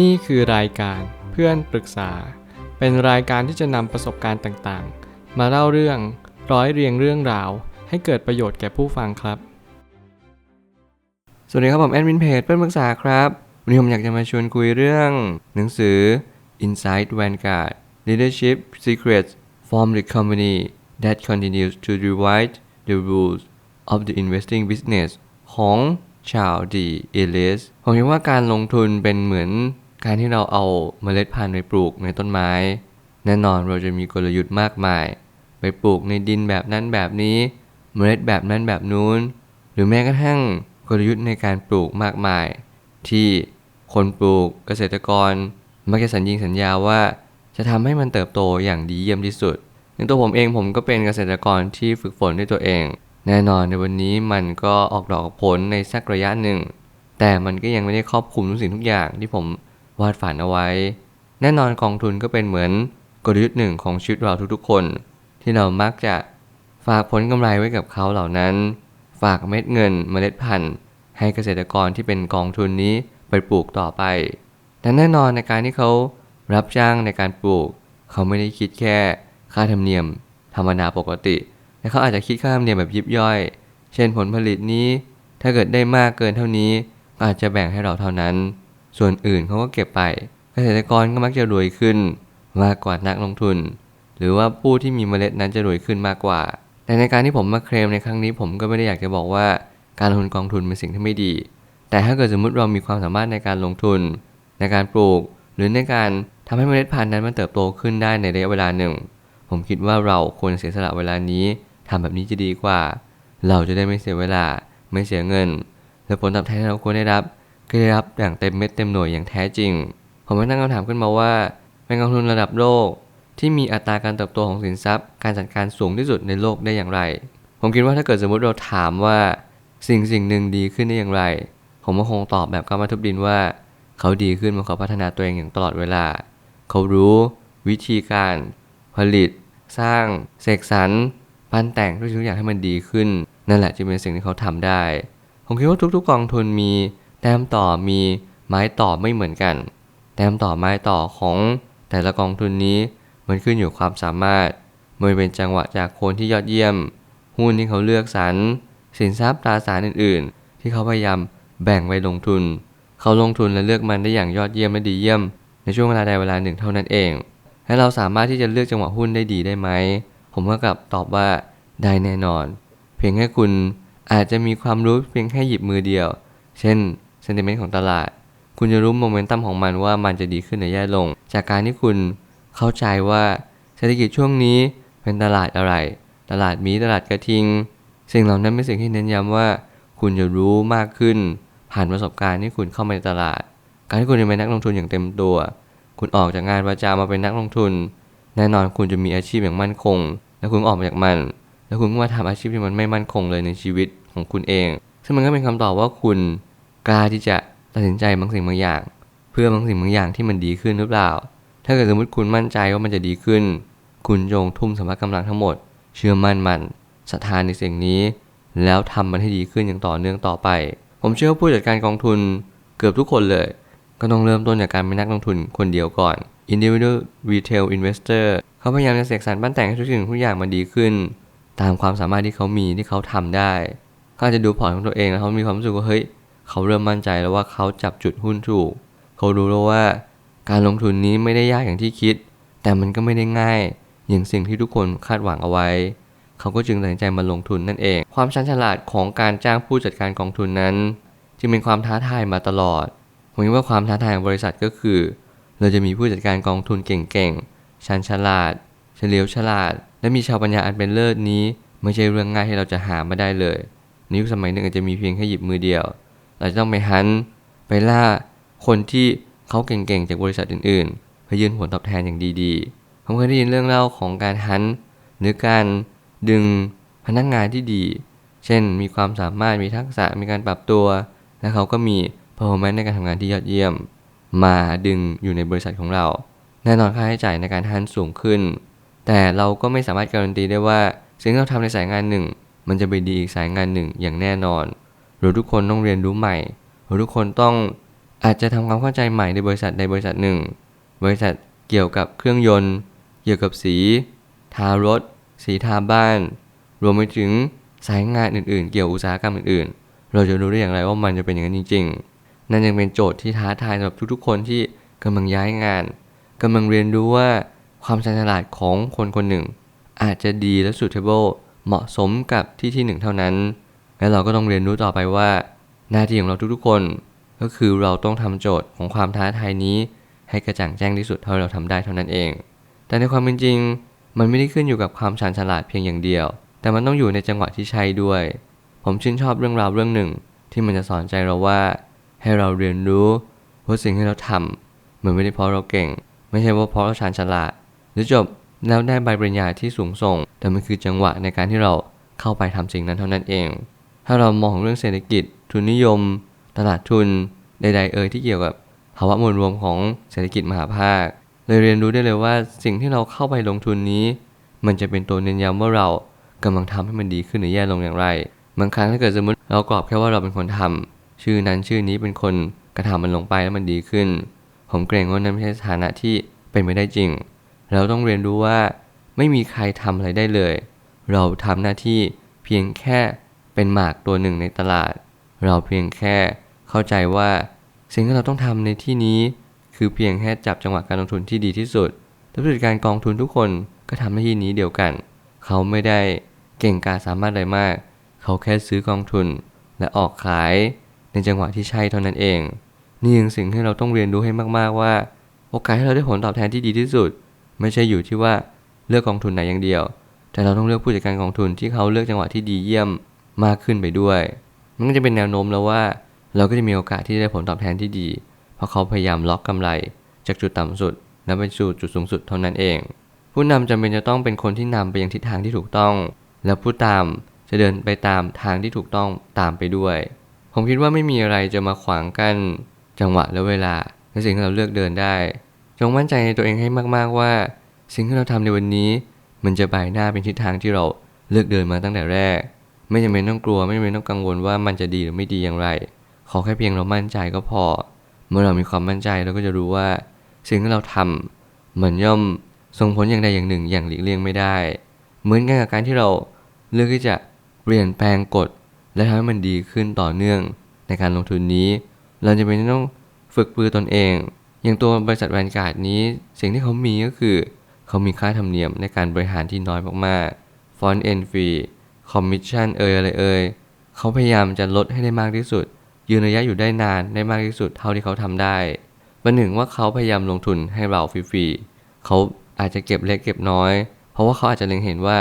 นี่คือรายการเพื่อนปรึกษา เป็นรายการที่จะนำประสบการณ์ต่างๆ มาเล่าเรื่องร้อยเรียงเรื่องราว ให้เกิดประโยชน์แก่ผู้ฟังครับ สวัสดีครับผมแอดมินเพจเพื่อนปรึกษาครับวันนี้ผมอยากจะมาชวนคุยเรื่อง หนังสือ Inside Vanguard Leadership Secrets from the Company that continues to rewrite the rules of the investing business ของ ชาวดีเอเลสผมคิดว่าการลงทุนเป็นเหมือนการที่เราเอาเมล็ดพันธุ์ไปปลูกในต้นไม้ แน่นอนเราจะมีกลยุทธ์มากมาย ไปปลูกในดินแบบนั้นแบบนี้ เมล็ดแบบนั้นแบบนู้น หรือแม้กระทั่งกลยุทธ์ในการปลูกมากมาย ที่คนปลูกเกษตรกร มักจะสัญญิงสัญญาว่า จะทำให้มันเติบโตอย่างดีเยี่ยมที่สุดอย่างตัวผมเองผมก็เป็นเกษตรกรที่ฝึกฝนด้วยตัวเอง แน่นอนในวันนี้มันก็ออกดอกผลในสักระยะหนึ่ง แต่มันก็ยังไม่ได้ครอบคลุมทุกสิ่งทุกอย่างที่ผมวาดฝันเอาไว้ แน่นอนกองทุนก็เป็นเหมือนกลยุทธ์หนึ่งของชีวิตเราทุกๆคน ที่เรามักจะฝากผลกำไรไว้กับเขาเหล่านั้น ฝากเม็ดเงินเมล็ดพันธุ์ ให้เกษตรกรที่เป็นกองทุนนี้ไปปลูกต่อไปแต่แน่นอนในการที่เขารับจ้างในการปลูก เขาไม่ได้คิดแค่ค่าธรรมเนียม ธรรมดาปกติ แต่เขาอาจจะคิดค่าธรรมเนียมแบบยิบย่อย เช่นผลผลิตนี้ ถ้าเกิดได้มากเกินเท่านี้ก็อาจจะแบ่งให้เราเท่านั้น ส่วนอื่นเขาก็เก็บไป เกษตรกรก็มักจะรวยขึ้น มากกว่านักลงทุน หรือว่าผู้ที่มีเมล็ดนั้นจะรวยขึ้นมากกว่า แต่ในการที่ผมมาเคลมในครั้งนี้ผมก็ไม่ได้อยากจะบอกว่าการลงทุนกองทุนเป็นสิ่งที่ไม่ดี แต่ถ้าเกิดสมมติเรามีความสามารถในการลงทุน ในการปลูก หรือในการทำให้เมล็ดพันธุ์นั้นมันเติบโตขึ้นได้ในระยะเวลาหนึ่ง ผมคิดว่าเราควรเสียสละเวลานี้ ทำแบบนี้จะดีกว่า เราจะได้ไม่เสียเวลา ไม่เสียเงิน และผลตอบแทนที่เราควรได้รับก็ได้รับอย่างเต็มเม็ดเต็มหน่วยอย่างแท้จริง ผมก็ตั้งคำถามขึ้นมาว่าเป็นกองทุนระดับโลก ที่มีอัตราการเติบโตของสินทรัพย์ การจัดการสูงที่สุดในโลกได้อย่างไร ผมคิดว่าถ้าเกิดสมมติเราถามว่าสิ่งสิ่งหนึ่งดีขึ้นได้อย่างไร ผมก็คงตอบแบบกำมาทุบดินว่า เขาดีขึ้นเมื่อเขาพัฒนาตัวเองอย่างตลอดเวลา เขารู้ วิธีการ ผลิต สร้างเสกสรร ปั้นแต่งทุกอย่างให้มันดีขึ้น นั่นแหละจะเป็นสิ่งที่เขาทำได้ ผมคิดว่าทุกๆกองทุนมี แต้มต่อมีไม้ต่อไม่เหมือนกัน แต้มต่อไม้ต่อของแต่ละกองทุนนี้มันขึ้นอยู่ความสามารถมันเป็นจังหวะจากคนที่ยอดเยี่ยม หุ้นที่เขาเลือกสรรสินทรัพย์ตราสารอื่นๆ ที่เขาพยายามแบ่งไว้ลงทุน เขาลงทุนและเลือกมันได้อย่างยอดเยี่ยมและดีเยี่ยม ในช่วงเวลาใดเวลาหนึ่งเท่านั้นเองและเราสามารถที่จะเลือกจังหวะหุ้นได้ดีได้ไหม ผมก็กลับตอบว่าได้แน่นอน เพียงแค่คุณอาจจะมีความรู้เพียงแค่หยิบมือเดียว เช่นเซนติเมนต์ของตลาด คุณจะรู้โมเมนตัมของมันว่ามันจะดีขึ้นหรือแย่ลง จากการที่คุณเข้าใจว่าเศรษฐกิจช่วงนี้เป็นตลาดอะไร ตลาดมีตลาดกระทิง สิ่งเหล่านั้นเป็นสิ่งที่เน้นย้ำว่า คุณจะรู้มากขึ้น ผ่านประสบการณ์ที่คุณเข้ามาในตลาด การที่คุณจะเป็นนักลงทุนอย่างเต็มตัว คุณออกจากงานประจำมาเป็นนักลงทุน แน่นอนคุณจะมีอาชีพอย่างมั่นคง และคุณออกมาจากมัน แล้วคุณก็มาทำอาชีพที่มันไม่มั่นคงเลยในชีวิตของคุณเอง ซึ่งมันก็เป็นคำตอบว่าคุณกล้าที่จะตัดสินใจบางสิ่งบางอย่าง เพื่อบางสิ่งบางอย่างที่มันดีขึ้นหรือเปล่า ถ้าเกิดสมมติคุณมั่นใจว่ามันจะดีขึ้น คุณจงทุ่มสมรรถกำลังทั้งหมด เชื่อมั่นมันศรัทธาในสิ่งนี้ แล้วทำมันให้ดีขึ้นอย่างต่อเนื่องต่อไป ผมเชื่อว่าผู้จัดการกองทุนเกือบทุกคนเลย ก็ต้องเริ่มต้นจากการเป็นนักลงทุนคนเดียวก่อน individual retail investor เขาพยายามจะเสกสรรปั้นแต่งให้ทุกสิ่งทุกอย่างมันดีขึ้น ตามความสามารถที่เขามีที่เขาทำได้เขาอาจจะดูพอร์ตของตัวเองแล้วเขามีความรู้สึกว่าเฮ้ยเขาเริ่มมั่นใจแล้วว่าเขาจับจุดหุ้นถูก เขารู้แล้วว่า การลงทุนนี้ไม่ได้ยากอย่างที่คิด แต่มันก็ไม่ได้ง่าย อย่างสิ่งที่ทุกคนคาดหวังเอาไว้ เขาก็จึงตัดสินใจมาลงทุนนั่นเอง ความชันฉลาดของการจ้างผู้จัดการกองทุนนั้น จึงเป็นความท้าทายมาตลอด ผมคิดว่าความท้าทายของบริษัทก็คือ เราจะมีผู้จัดการกองทุนเก่งๆ ชันฉลาด เฉลียวฉลาด และมีชาวปัญญาอันเป็นเลิศนี้ ไม่ใช่เรื่องง่ายที่เราจะหามาได้เลยในยุคสมัยหนึ่งอาจจะมีเพียงแค่หยิบมือเดียว เราจะต้องไปหันไปล่าคนที่เขาเก่งๆ จากบริษัทอื่นๆเพื่อยื่นผลตอบแทนอย่างดีๆ ผมเคยได้ยินเรื่องเล่าของการหันหรือการดึงพนักงานที่ดี เช่น มีความสามารถมีทักษะมีการปรับตัว และเขาก็มี performance ในการทำงานที่ยอดเยี่ยม มาดึงอยู่ในบริษัทของเรา แน่นอนค่าใช้จ่ายในการหันสูงขึ้น แต่เราก็ไม่สามารถการันตีได้ว่าสิ่งที่เราทำในสายงานหนึ่ง มันจะไปดีอีกสายงานหนึ่งอย่างแน่นอนเราทุกคนต้องเรียนรู้ใหม่เราทุกคนต้องอาจจะทำความเข้าใจใหม่ในบริษัทใดบริษัทหนึ่ง บริษัทเกี่ยวกับเครื่องยนต์ เกี่ยวกับสี ทารถ สีทาบ้าน รวมไปถึงสายงานอื่นๆ เกี่ยวอุตสาหกรรมอื่นๆ เราจะรู้ได้อย่างไรว่ามันจะเป็นอย่างนั้นจริง ๆ นั่นยังเป็นโจทย์ที่ท้าทายสำหรับทุกๆ คนที่กำลังย้ายงานกำลังเรียนรู้ว่าความชาญฉลาดของคนคนหนึ่ง อาจจะดีและ suitable เหมาะสมกับที่ที่หนึ่งเท่านั้น และเราก็ต้องเรียนรู้ต่อไปว่า หน้าที่ของเราทุกๆ คน ก็คือเราต้องทำโจทย์ของความท้าทายนี้ ให้กระจ่างแจ้งที่สุดเท่าที่เราทำได้เท่านั้นเอง แต่ในความเป็นจริง มันไม่ได้ขึ้นอยู่กับความชาญฉลาดเพียงอย่างเดียว แต่มันต้องอยู่ในจังหวะที่ใช่ด้วย ผมชื่นชอบเรื่องราวเรื่องหนึ่ง ที่มันจะสอนใจเราว่า ให้เราเรียนรู้ว่าสิ่งที่เราทำเหมันไม่ได้เพราะเราเก่ง ไม่ใช่ว่าเพราะเราชาญฉลาดหรือจบแล้วได้ใบปริญญาที่สูงส่ง แต่มันคือจังหวะในการที่เราเข้าไปทำสิ่งนั้นเท่านั้นเอง ถ้าเรามองเรื่องเศรษฐกิจ ทุนนิยม ตลาดทุนใดๆเอ่ยที่เกี่ยวกับภาวะมวลรวมของเศรษฐกิจมหาภาคเลยเรียนรู้ได้เลยว่าสิ่งที่เราเข้าไปลงทุนนี้ มันจะเป็นตัวเน้นย้ำว่าเรากำลังทำให้มันดีขึ้นหรือแย่ลงอย่างไร บางครั้งถ้าเกิดสมมติเรากรอบแค่ว่าเราเป็นคนทำ ชื่อนั้นชื่อนี้เป็นคนกระทำมันลงไปแล้วมันดีขึ้น ผมเกรงว่านั้นไม่ใช่สถานะที่เป็นไปได้จริง เราต้องเรียนรู้ว่าไม่มีใครทำอะไรได้เลย เราทำหน้าที่เพียงแค่เป็นหมากตัวหนึ่งในตลาด เราเพียงแค่เข้าใจว่าสิ่งที่เราต้องทำในที่นี้ คือเพียงแค่จับจังหวะการลงทุนที่ดีที่สุดและผู้จัดการกองทุนทุกคนก็ทำหน้าที่นี้เดียวกัน เขาไม่ได้เก่งกาสามารถใดมาก เขาแค่ซื้อกองทุนและออกขาย ในจังหวะที่ใช่เท่านั้นเอง นี่ยังสิ่งที่เราต้องเรียนรู้ให้มากๆว่า โอกาสให้เราได้ผลตอบแทนที่ดีที่สุด ไม่ใช่อยู่ที่ว่าเลือกกองทุนไหนอย่างเดียว แต่เราต้องเลือกผู้จัดการกองทุนที่เขาเลือกจังหวะที่ดีเยี่ยมมากขึ้นไปด้วย มันก็จะเป็นแนวโน้มแล้วว่า เราก็จะมีโอกาสที่ได้ผลตอบแทนที่ดี เพราะเขาพยายามล็อกกำไร จากจุดต่ำสุดและไปสู่จุดสูงสุดเท่านั้นเอง ผู้นำจำเป็นจะต้องเป็นคนที่นำไปยังทิศทางที่ถูกต้อง และผู้ตามจะเดินไปตามทางที่ถูกต้องตามไปด้วย ผมคิดว่าไม่มีอะไรจะมาขวางกั้นจังหวะและเวลาในสิ่งที่เราเลือกเดินได้ จงมั่นใจในตัวเองให้มากๆว่า สิ่งที่เราทำในวันนี้ มันจะไปหน้าเป็นทิศทางที่เราเลือกเดินมาตั้งแต่แรก ไม่จำเป็นต้องกลัวไม่จำเป็นต้องกังวลว่ามันจะดีหรือไม่ดีอย่างไร ขอแค่เพียงเรามั่นใจก็พอ เมื่อเรามีความมั่นใจเราก็จะรู้ว่า สิ่งที่เราทำมันย่อมส่งผลอย่างใดอย่างหนึ่งอย่างหลีกเลี่ยงไม่ได้ เหมือนกันกับการที่เราเลือกที่จะเปลี่ยนแปลงกฎ และทำให้มันดีขึ้นต่อเนื่องในการลงทุนนี้ เราจะเป็นต้องฝึกปรือตนเอง อย่างตัวบริษัทแวนการ์ดนี้ สิ่งที่เขามีก็คือ เขามีค่าธรรมเนียมในการบริหารที่น้อยมากๆฟอนต์เอ็นฟรีคอมมิชชั่นเอ่ยอะไรเอ่ยเขาพยายามจะลดให้ได้มากที่สุด ยืนระยะอยู่ได้นานได้มากที่สุดเท่าที่เขาทำได้ประหนึ่งว่าเขาพยายามลงทุนให้เราฟรีๆเขาอาจจะเก็บเล็กเก็บน้อย เพราะว่าเขาอาจจะเล็งเห็นว่า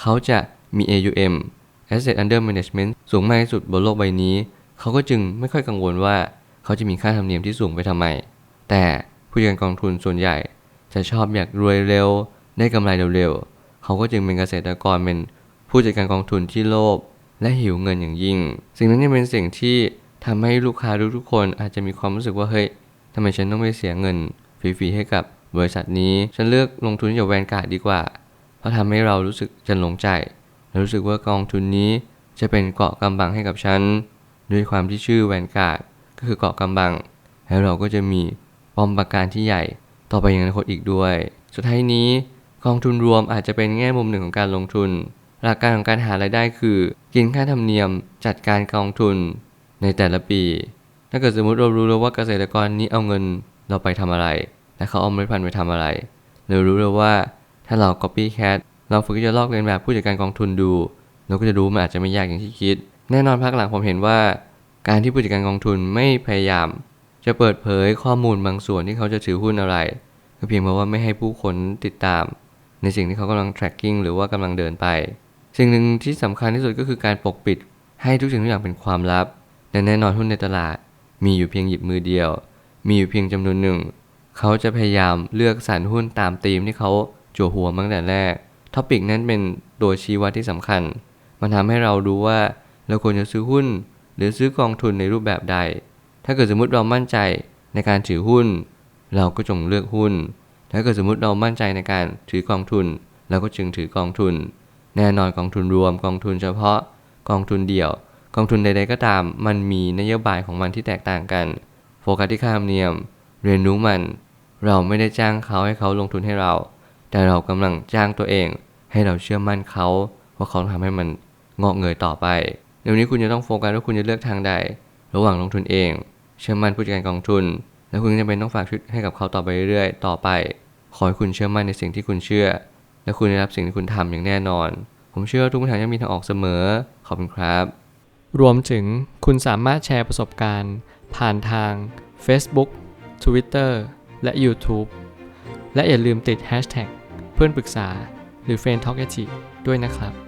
เขาจะมี AUM Asset Under Management สูงมากที่สุดบนโลกใบนี้ เขาก็จึงไม่ค่อยกังวลว่าเขาจะมีค่าธรรมเนียมที่สูงไปทำไม แต่ผู้จัดการกองทุนส่วนใหญ่ จะชอบอยากรวยเร็ว ได้กำไรเร็วๆ เขาก็จึงเป็นเกษตรกรเป็นผู้จัดการกองทุนที่โลภและหิวเงินอย่างยิ่ง สิ่งนั้นยังเป็นสิ่งที่ทำให้ลูกค้าทุกๆคนอาจจะมีความรู้สึกว่าเฮ้ยทำไมฉันต้องไปเสียเงินฟรีๆให้กับบริษัทนี้ ฉันเลือกลงทุนอยู่แวนการ์ดดีกว่า เพราะทำให้เรารู้สึกจะหลงใจ และรู้สึกว่ากองทุนนี้จะเป็นเกาะกำบังให้กับฉัน ด้วยความที่ชื่อแวนการ์ดก็คือเกาะกำบัง แล้วเราก็จะมีปอมประการที่ใหญ่ต่อไปยังอนาคตอีกด้วย สุดท้ายนี้กองทุนรวมอาจจะเป็นแง่มุมหนึ่งของการลงทุน หลักการของการหารายได้คือ กินค่าธรรมเนียมจัดการกองทุนในแต่ละปี ถ้าเกิดสมมติเรารู้แล้วว่าเกษตรกรนี้เอาเงินเราไปทำอะไร และเขาเอาเมล็ดพันธุ์ไปทำอะไร เรารู้แล้วว่าถ้าเรา copycat เราฝึกที่จะลอกเลียนแบบผู้จัดการกองทุนดูเราก็จะรู้มันอาจจะไม่ยากอย่างที่คิด แน่นอนภาคหลังผมเห็นว่า การที่ผู้จัดการกองทุนไม่พยายาม จะเปิดเผยข้อมูลบางส่วนที่เขาจะถือหุ้นอะไร ก็เพียงเพราะว่าไม่ให้ผู้คนติดตาม ในสิ่งที่เขากำลัง tracking หรือว่ากำลังเดินไป สิ่งหนึ่งที่สำคัญที่สุดก็คือการปกปิด ให้ทุกสิ่งทุกอย่างเป็นความลับและแน่นอนหุ้นในตลาด มีอยู่เพียงหยิบมือเดียว มีอยู่เพียงจำนวนหนึ่ง เขาจะพยายามเลือกสรรหุ้นตามธีมที่เขาจั่วหัวมาตั้งแต่แรก ท็อปิกนั้นเป็นตัวชี้วัดที่สำคัญ มันทำให้เรารู้ว่าเราควรจะซื้อหุ้น หรือซื้อกองทุนในรูปแบบใด ถ้าเกิดสมมติเรามั่นใจในการถือหุ้น เราก็จงเลือกหุ้น ถ้าเกิดสมมติเรามั่นใจในการถือกองทุน เราก็จึงถือกองทุน แน่นอนกองทุนรวม กองทุนเฉพาะ กองทุนเดี่ยว กองทุนใด ๆ ก็ตาม มันมีนโยบายของมันที่แตกต่างกัน โฟกัสที่ค่าธรรมเนียม เรียนรู้มัน เราไม่ได้จ้างเขาให้เขาลงทุนให้เรา แต่เรากำลังจ้างตัวเอง ให้เราเชื่อมั่นเขาว่าเขาทำให้มันงอกเงยต่อไปเดี๋ยวนี้คุณจะต้องโฟกัสว่าคุณจะเลือกทางใด ระหว่างลงทุนเอง เชื่อมั่นผู้จัดการกองทุน แล้วคุณจะเป็นต้องฝากชีวิตให้กับเขาต่อไปเรื่อยๆ ต่อไป ขอให้คุณเชื่อมั่นในสิ่งที่คุณเชื่อ และคุณได้รับสิ่งที่คุณทำอย่างแน่นอน ผมเชื่อว่าทุกปัญหาจะมีทางออกเสมอ ขอบคุณครับ รวมถึงคุณสามารถแชร์ประสบการณ์ ผ่านทาง Facebook Twitter และ YouTube และอย่าลืมติด Hashtag เพื่อนปรึกษา หรือ f r ร e n d t a l k ด้วยนะครับ